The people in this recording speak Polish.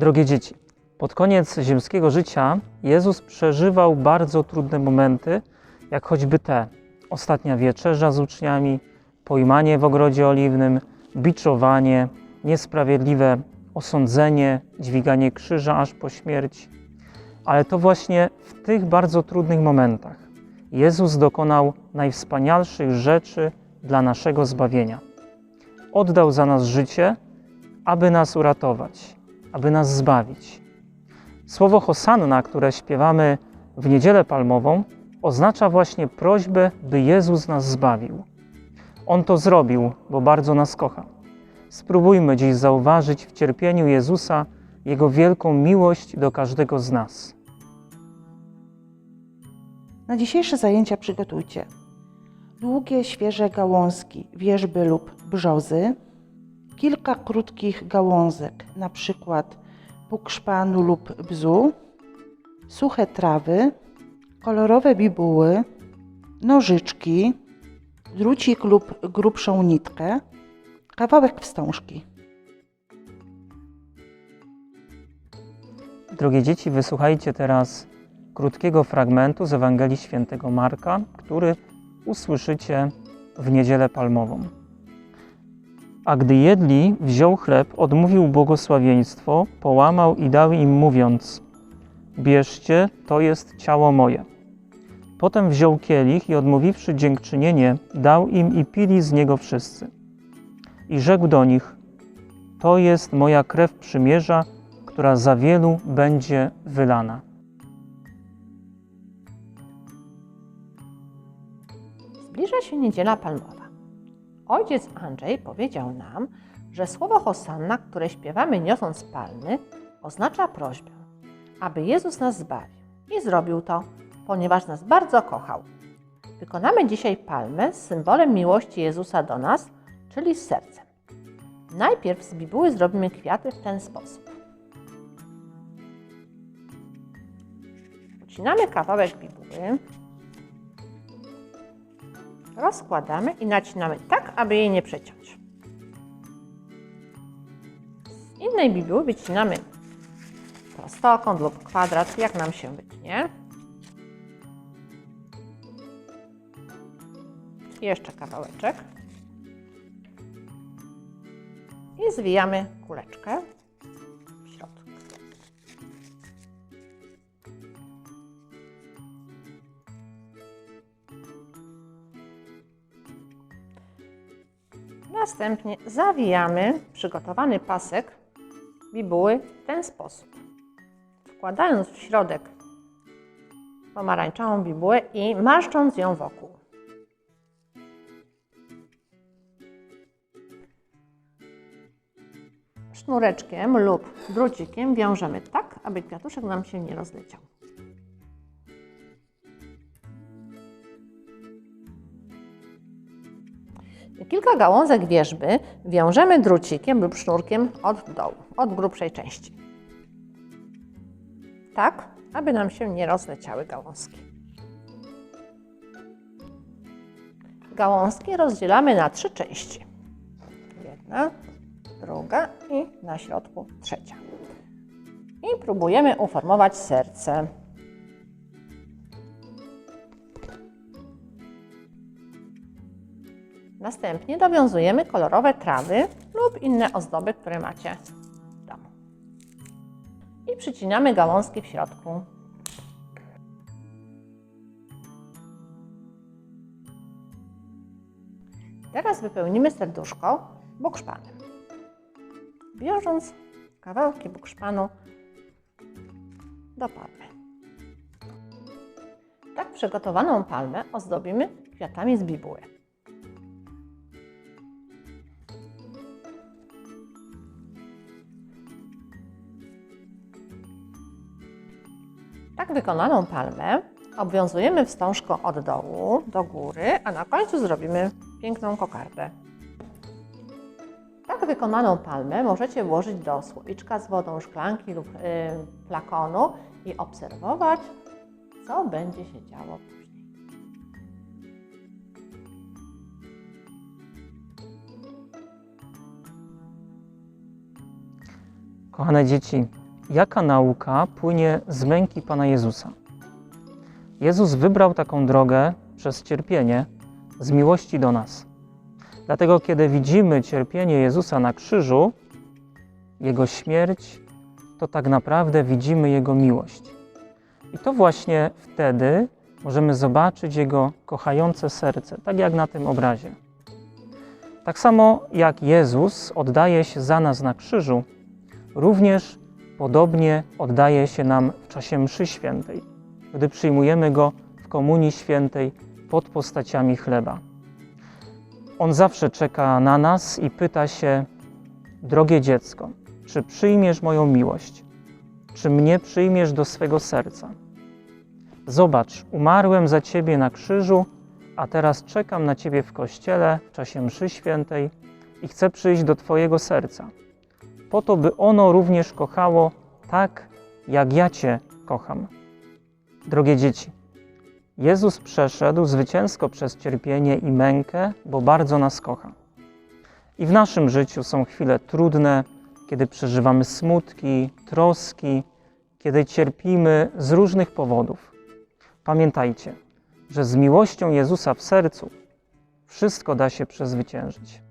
Drogie dzieci, pod koniec ziemskiego życia Jezus przeżywał bardzo trudne momenty, jak choćby te: ostatnia wieczerza z uczniami, pojmanie w ogrodzie oliwnym, biczowanie, niesprawiedliwe osądzenie, dźwiganie krzyża aż po śmierć. Ale to właśnie w tych bardzo trudnych momentach Jezus dokonał najwspanialszych rzeczy dla naszego zbawienia. Oddał za nas życie, aby nas uratować, aby nas zbawić. Słowo Hosanna, które śpiewamy w Niedzielę Palmową, oznacza właśnie prośbę, by Jezus nas zbawił. On to zrobił, bo bardzo nas kocha. Spróbujmy dziś zauważyć w cierpieniu Jezusa Jego wielką miłość do każdego z nas. Na dzisiejsze zajęcia przygotujcie długie, świeże gałązki, wierzby lub brzozy, kilka krótkich gałązek, na przykład pukszpanu lub bzu, suche trawy, kolorowe bibuły, nożyczki, drucik lub grubszą nitkę, kawałek wstążki. Drogie dzieci, wysłuchajcie teraz krótkiego fragmentu z Ewangelii Świętego Marka, który usłyszycie w Niedzielę Palmową. A gdy jedli, wziął chleb, odmówił błogosławieństwo, połamał i dał im, mówiąc: Bierzcie, to jest ciało moje. Potem wziął kielich i odmówiwszy dziękczynienie, dał im i pili z niego wszyscy. I rzekł do nich: To jest moja krew przymierza, która za wielu będzie wylana. Zbliża się niedziela palmowa. Ojciec Andrzej powiedział nam, że słowo Hosanna, które śpiewamy niosąc palmy, oznacza prośbę, aby Jezus nas zbawił. I zrobił to, ponieważ nas bardzo kochał. Wykonamy dzisiaj palmę z symbolem miłości Jezusa do nas, czyli z sercem. Najpierw z bibuły zrobimy kwiaty w ten sposób. Ucinamy kawałek bibuły, rozkładamy i nacinamy tak, aby jej nie przeciąć. Z innej bibuły wycinamy prostokąt lub kwadrat, jak nam się wytnie. Jeszcze kawałeczek. I zwijamy kuleczkę Następnie zawijamy przygotowany pasek bibuły w ten sposób. Wkładając w środek pomarańczową bibułę i marszcząc ją wokół. Sznureczkiem lub drucikiem wiążemy tak, aby kwiatuszek nam się nie rozleciał. Kilka gałązek wierzby wiążemy drucikiem lub sznurkiem od dołu, od grubszej części. Tak, aby nam się nie rozleciały gałązki. Gałązki rozdzielamy na trzy części. Jedna, druga i na środku trzecia. I próbujemy uformować serce. Następnie dowiązujemy kolorowe trawy lub inne ozdoby, które macie w domu. I przycinamy gałązki w środku. Teraz wypełnimy serduszko bukszpanem. Wiążąc kawałki bukszpanu do palmy. Tak przygotowaną palmę ozdobimy kwiatami z bibuły. Tak wykonaną palmę obwiązujemy wstążką od dołu do góry, a na końcu zrobimy piękną kokardę. Tak wykonaną palmę możecie włożyć do słoiczka z wodą, szklanki lub y, flakonu i obserwować, co będzie się działo później. Kochane dzieci, jaka nauka płynie z męki Pana Jezusa. Jezus wybrał taką drogę przez cierpienie z miłości do nas. Dlatego, kiedy widzimy cierpienie Jezusa na krzyżu, Jego śmierć, to tak naprawdę widzimy Jego miłość. I to właśnie wtedy możemy zobaczyć Jego kochające serce, tak jak na tym obrazie. Tak samo jak Jezus oddaje się za nas na krzyżu, również podobnie oddaje się nam w czasie mszy świętej, gdy przyjmujemy Go w Komunii Świętej pod postaciami chleba. On zawsze czeka na nas i pyta się: Drogie dziecko, czy przyjmiesz moją miłość? Czy mnie przyjmiesz do swego serca? Zobacz, umarłem za ciebie na krzyżu, a teraz czekam na ciebie w kościele w czasie mszy świętej i chcę przyjść do twojego serca, po to, by ono również kochało tak, jak ja cię kocham. Drogie dzieci, Jezus przeszedł zwycięsko przez cierpienie i mękę, bo bardzo nas kocha. I w naszym życiu są chwile trudne, kiedy przeżywamy smutki, troski, kiedy cierpimy z różnych powodów. Pamiętajcie, że z miłością Jezusa w sercu wszystko da się przezwyciężyć.